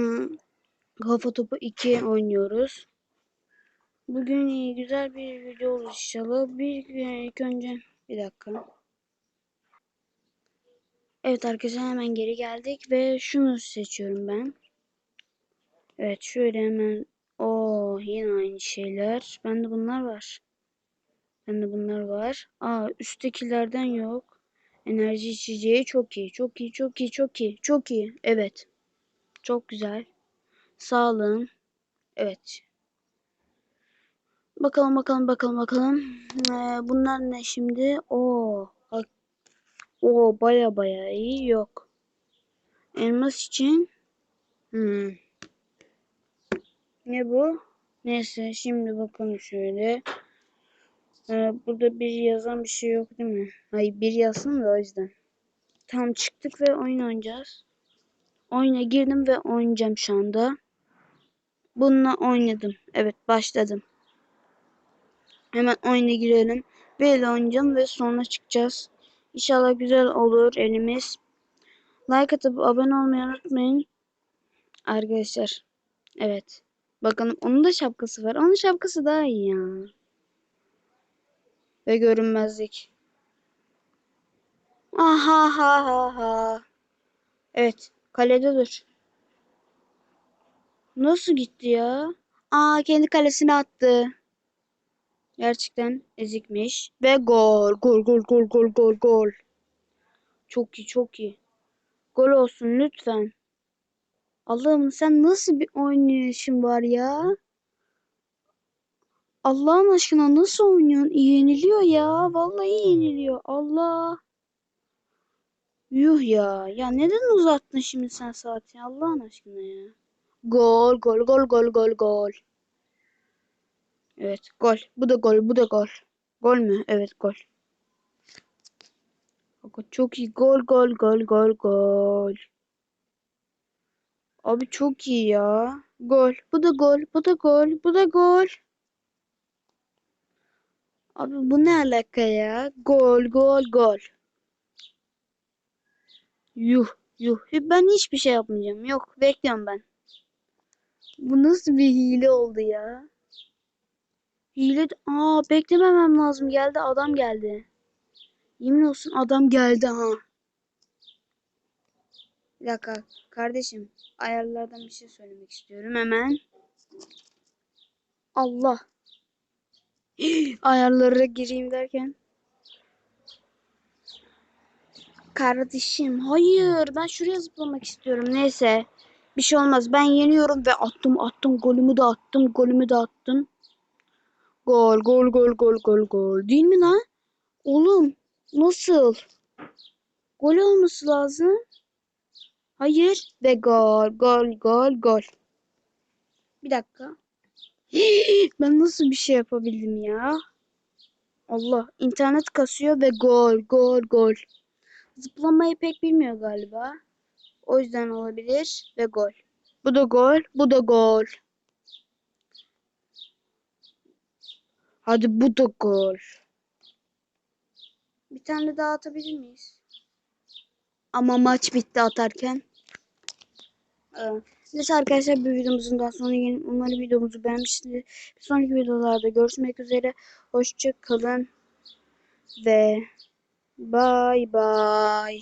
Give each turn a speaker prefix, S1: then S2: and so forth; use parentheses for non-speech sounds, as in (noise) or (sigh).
S1: Hmm, Kafa Topu 2 oynuyoruz. Bugün iyi, güzel bir video olur inşallah. Bir ilk önce bir dakika. Evet arkadaşlar hemen geri geldik ve şunu seçiyorum ben. Evet şöyle hemen o yine aynı şeyler. Bende bunlar var. Bende bunlar var. Aa üsttekilerden yok. Enerji içeceği çok iyi. Çok iyi, çok iyi, çok iyi. Çok iyi. Evet. Çok güzel. Sağlığın. Evet. Bakalım bakalım bakalım bakalım. Ee, bunlar ne şimdi? Oo. Bak. Oo baya baya iyi yok. Elmas için. Hmm. Ne bu? Neyse şimdi bakalım şöyle. Ee, burada bir yazan bir şey yok değil mi? Hayır bir yazsın da o yüzden. Tam çıktık ve oyun oynayacağız. Oyuna girdim ve oynayacağım şu anda. Bununla oynadım. Evet başladım. Hemen oyuna girelim. Böyle oynayacağım ve sonra çıkacağız. İnşallah güzel olur elimiz. Like atıp abone olmayı unutmayın. Arkadaşlar. Evet. Bakın onun da şapkası var. Onun şapkası daha iyi ya. Ve görünmezlik. Aha ha ha ha. Evet. Kalede dur. Nasıl gitti ya? Aa kendi kalesine attı. Gerçekten ezikmiş. Ve gol. Gol gol gol gol gol gol. Çok iyi çok iyi. Gol olsun lütfen. Allah'ım sen nasıl bir oynayışın var ya? Allah'ın aşkına nasıl oynuyorsun? Yeniliyor ya. Vallahi yeniliyor. Allah. Yuh ya. Ya neden uzattın şimdi sen saati? Allah'ın aşkına ya. Gol gol gol gol gol gol. Evet gol. Bu da gol. Bu da gol. Gol mü? Evet gol. Çok iyi. Gol gol gol gol gol. Abi çok iyi ya. Gol. Bu da gol. Bu da gol. Bu da gol. Abi bu ne alaka ya? Gol gol gol. Yuh yuh. Ben hiçbir şey yapmayacağım. Yok bekliyorum ben. Bu nasıl bir hile oldu ya? Hile... Aa beklememem lazım. Geldi adam geldi. Yemin olsun adam geldi ha. Bir dakika kardeşim. Ayarlardan bir şey söylemek istiyorum hemen. Allah. (gasps) Ayarlara gireyim derken. Kardeşim hayır ben şuraya zıplamak istiyorum. Neyse. Bir şey olmaz. Ben yeniyorum ve attım attım golümü de attım golümü de attım. Gol gol gol gol gol gol. Değil mi lan? Oğlum nasıl? Gol olması lazım. Hayır ve gol gol gol gol. Bir dakika. (gasps) ben nasıl bir şey yapabildim ya? Allah internet kasıyor ve gol gol gol. Zıplamayı pek bilmiyor galiba. O yüzden olabilir ve gol. Bu da gol, bu da gol. Hadi bu da gol. Bir tane daha atabilir miyiz? Ama maç bitti atarken. Evet. Neyse arkadaşlar bu videomuzun daha sonra gelin. Umarım videomuzu beğenmişsiniz. Bir sonraki videolarda görüşmek üzere. Hoşça kalın. Ve bye bye.